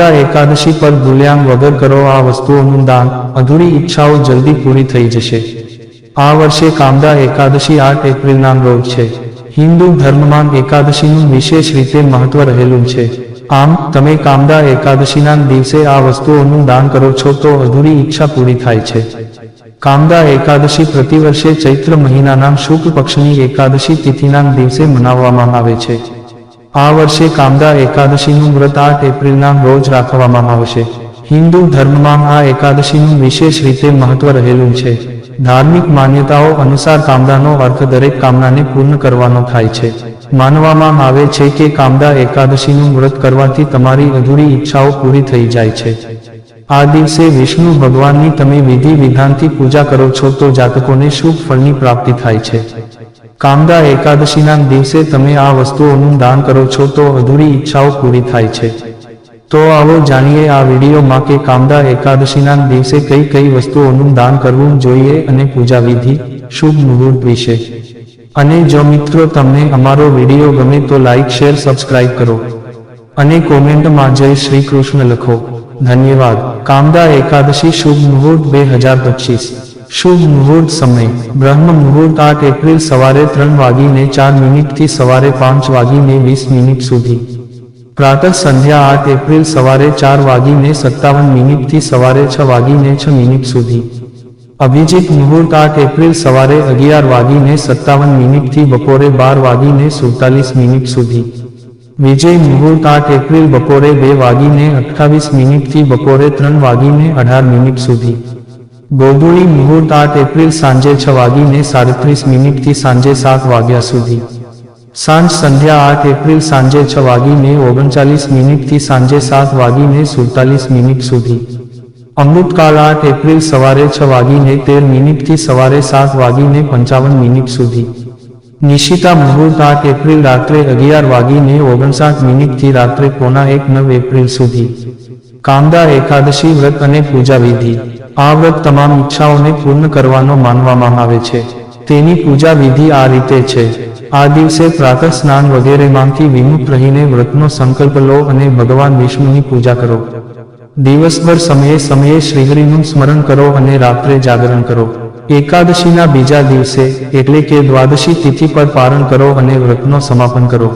કામદા એકાદશી પર ભૂલ્યાંગ વગર કરો આ વસ્તુઓનું દાન. અધૂરી ઈચ્છાઓ જલ્દી પૂરી થઈ જશે. આ વર્ષે કામદા એકાદશી આઠ એપ્રિલના રોજ છે. હિન્દુ ધર્મમાં એકાદશીનું વિશેષ રીતે મહત્વ રહેલું છે. આમ, તમે કામદા એકાદશીના દિવસે આ વસ્તુઓનું દાન કરો છો તો અધૂરી ઈચ્છા પૂરી થાય છે. કામદા એકાદશી પ્રતિવર્ષે ચૈત્ર મહિનાના શુક્લ પક્ષની એકાદશી તિથિના દિવસે મનાવવામાં આવે છે. આ વર્ષે કામદા એકાદશીનું વ્રત આઠ એપ્રિલના રોજ રાખવામાં આવશે. હિન્દુ ધર્મમાં આ એકાદશીનું વિશેષ રીતે મહત્વ રહેલું છે. ધાર્મિક માન્યતાઓ અનુસાર કામદાનો અર્થ દરેક કામનાને પૂર્ણ કરવાનો થાય છે. માનવામાં આવે છે કે કામદા એકાદશીનું વ્રત કરવાથી તમારી અધૂરી ઈચ્છાઓ પૂરી થઈ જાય છે. આ દિવસે વિષ્ણુ ભગવાનની તમે વિધિ વિધાનથી પૂજા કરો છો તો જાતકોને શુભ ફળની પ્રાપ્તિ થાય છે. કામદા એકાદશીના દિવસે તમે આ વસ્તુઓનું દાન કરો છો તો અધૂરી ઈચ્છાઓ પૂરી થાય છે. તો આવો જાણીએ આ વિડીયોમાં કે કામદા એકાદશીના દિવસે કઈ કઈ વસ્તુઓનું દાન કરવું જોઈએ અને પૂજા વિધિ, શુભ મુહૂર્ત વિશે. અને જો મિત્રો તમને અમારો વીડિયો ગમે તો લાઈક, શેર, સબસ્ક્રાઇબ કરો. અને કોમેન્ટમાં જય શ્રી કૃષ્ણ લખો. ધન્યવાદ. કામદા એકાદશી શુભ મુહૂર્ત બે હજાર પચીસ. શુભ મુહૂર્ત સમય બ્રહ્મ મુહૂર્ત આઠ એપ્રિલ સવારે ત્રણ વાગીને ચાર મિનિટથી સવારે પાંચ વાગીને વીસ મિનિટ સુધી પ્રાતઃ સંધ્યા આઠ એપ્રિલ સવારે ચાર વાગીને સત્તાવન મિનિટથી સવારે છ વાગીને છ મિનિટ સુધી અભિજીત મુહૂર્ત આઠ એપ્રિલ સવારે અગિયાર વાગીને સત્તાવન મિનિટથી બપોરે બાર વાગીને સુડતાલીસ મિનિટ સુધી વિજય મુહૂર્ત આઠ એપ્રિલ બપોરે બે વાગીને અઠ્ઠાવીસ મિનિટથી બપોરે ત્રણ વાગીને અઢાર મિનિટ સુધી ગોધુળી મુહૂર્ત આઠ એપ્રિલ સાંજે છ વાગીને સાડત્રીસ મિનિટથી સાંજે સાત વાગ્યા સુધી. સાંજ સંધ્યા આઠ એપ્રિલ સાંજે છ વાગીને ઓગણચાલીસ મિનિટથી સાંજે સાત વાગીને સુડતાલીસ મિનિટ સુધી. અમૃતકાળ આઠ એપ્રિલ સવારે છ વાગીને તેર મિનિટથી સવારે સાત વાગીને પંચાવન મિનિટ સુધી. નિશિતા મુહૂર્ત આઠ એપ્રિલ રાત્રે અગિયાર વાગીને ઓગણસાઠ મિનિટથી રાત્રે પોણા એક નવ એપ્રિલ સુધી. કામદા એકાદશી વ્રત અને પૂજા વિધિ આ વ્રત તમામ ઈચ્છાઓને પૂર્ણ કરવાનો માનવામાં આવે છે. તેની પૂજા વિધિ આ રીતે છે. આ દિવસે પ્રાતઃ સ્નાન વગેરેમાંથી વિમુક્ત રહીને વ્રતનો સંકલ્પ લો અને ભગવાન વિષ્ણુની પૂજા કરો. દિવસભર સમયે સમયે શ્રીહરિનું સ્મરણ કરો અને રાત્રે જાગરણ કરો. એકાદશીના બીજા દિવસે, એટલે કે દ્વાદશી તિથિ પર પારણ કરો અને વ્રતનો સમાપન કરો.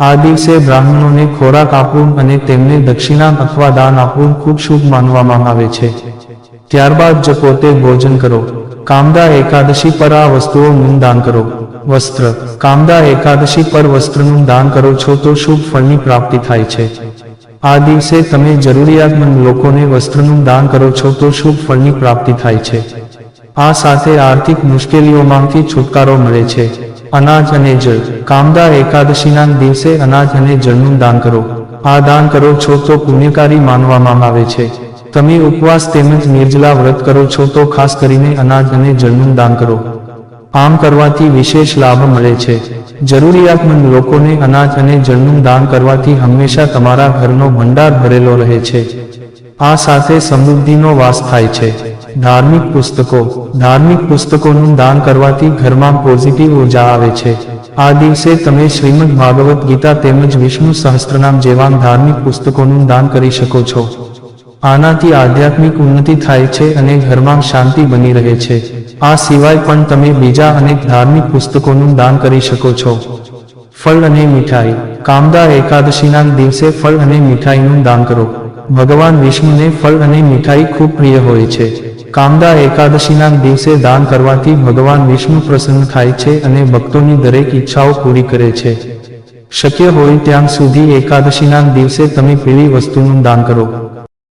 આ દિવસે બ્રાહ્મણોને ખોરાક આપવું અને તેમને દક્ષિણા અથવા દાન આપવું ખૂબ શુભ માનવામાં આવે છે. ત્યારબાદ જ પોતે ભોજન કરો. કામદા એકાદશી પર આ વસ્તુઓનું દાન કરો. વસ્ત્ર. કામદા એકાદશી પર વસ્ત્રનું દાન કરો છો તો શુભ ફળની પ્રાપ્તિ થાય છે. આ દિવસે તમે જરૂરિયાતમંદ લોકોને વસ્ત્રનું દાન કરો છો તો શુભ ફળની પ્રાપ્તિ થાય છે. આ સાથે આર્થિક મુશ્કેલીઓમાંથી છુટકારો મળે છે. અનાજ અને જળ. કામદા એકાદશીના દિવસે અનાજ અને જળનું દાન કરો. આ દાન કરો છો તો પુણ્યકારી માનવામાં આવે છે. તમે ઉપવાસ તેમજ નિર્જલા વ્રત કરો છો તો ખાસ કરીને અનાજ અને જળનું દાન કરો. આમ કરવાથી વિશેષ લાભ મળે છે. જરૂરિયાતમંદ લોકોને અનાજ અને જળનું દાન કરવાથી હંમેશા તમારા ઘરનો ભંડાર ભરેલો રહે છે. આ સાથે સમૃદ્ધિનો વાસ થાય છે. ધાર્મિક પુસ્તકો. ધાર્મિક પુસ્તકોનું દાન કરવાથી ઘરમાં પોઝિટિવ ઊર્જા આવે છે. આ દિવસે તમે શ્રીમદ ભાગવત ગીતા તેમજ વિષ્ણુ સહસ્ત્રનામ જેવા ધાર્મિક પુસ્તકોનું દાન કરી શકો છો. આનાથી આધ્યાત્મિક ઉન્નતિ થાય છે અને ઘરમાં શાંતિ બની રહે છે. આ સિવાય પણ તમે બીજા અનેક ધાર્મિક પુસ્તકોનું દાન કરી શકો છો. ફળ અને મીઠાઈ. કામદા એકાદશીના દિવસે ફળ અને મીઠાઈનું દાન કરો. ભગવાન વિષ્ણુને ફળ અને મીઠાઈ ખૂબ પ્રિય હોય છે. કામદા એકાદશીના દિવસે દાન કરવાથી ભગવાન વિષ્ણુ પ્રસન્ન થાય છે અને ભક્તોની દરેક ઈચ્છાઓ પૂરી કરે છે. શક્ય હોય ત્યાં સુધી એકાદશીના દિવસે તમે પીળી વસ્તુનું દાન કરો.